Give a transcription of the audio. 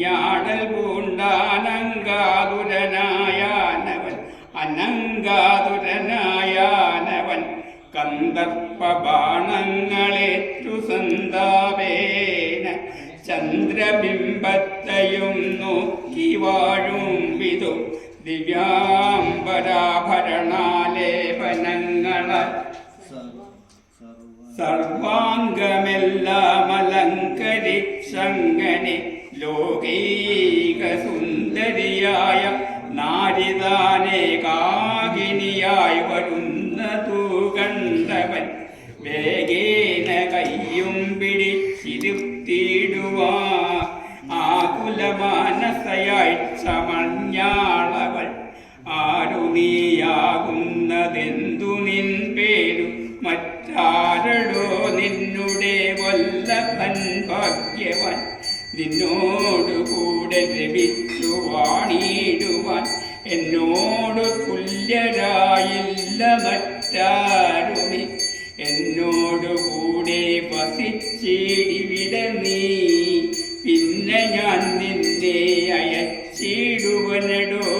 ഞാടൽ പൂണ്ടാനങ്കാതുരനായാനവൻ അനങ്കാതുരനായാനവൻ സന്താപേന ചന്ദ്രബിംബത്തെയും നോക്കി വാഴും വിധു. ദിവ്യാംബരാഭരണാലേപനങ്ങള സർവാംഗമെല്ലാം അലങ്കരിച്ചങ്ങനെ ലോകൈക സുന്ദരിയായ നാരിതാനെ കാകിനിയായി വരുന്നതു കണ്ടവൻ വേഗേന കയ്യും പിടിച്ചിരുത്തിയിടുവാ ആകുലമാനസയായി ചമഞ്ഞാളവൾ ആരു നീയാകുന്നതെന്തു നിൻ പേരു മറ്റാരടോ നിന്നുടെ വല്ലഭൻ ഭാഗ്യവാൻ നിന്നോട് കൂടെ ലഭിച്ചു വാണിടുവാൻ. എന്നോട് തുല്യരായില്ല മറ്റാരുണി എന്നോട് കൂടെ വസിച്ചിടിവിടെ നീ. പിന്നെ ഞാൻ നിന്നെ അയച്ചിടുവനടോ.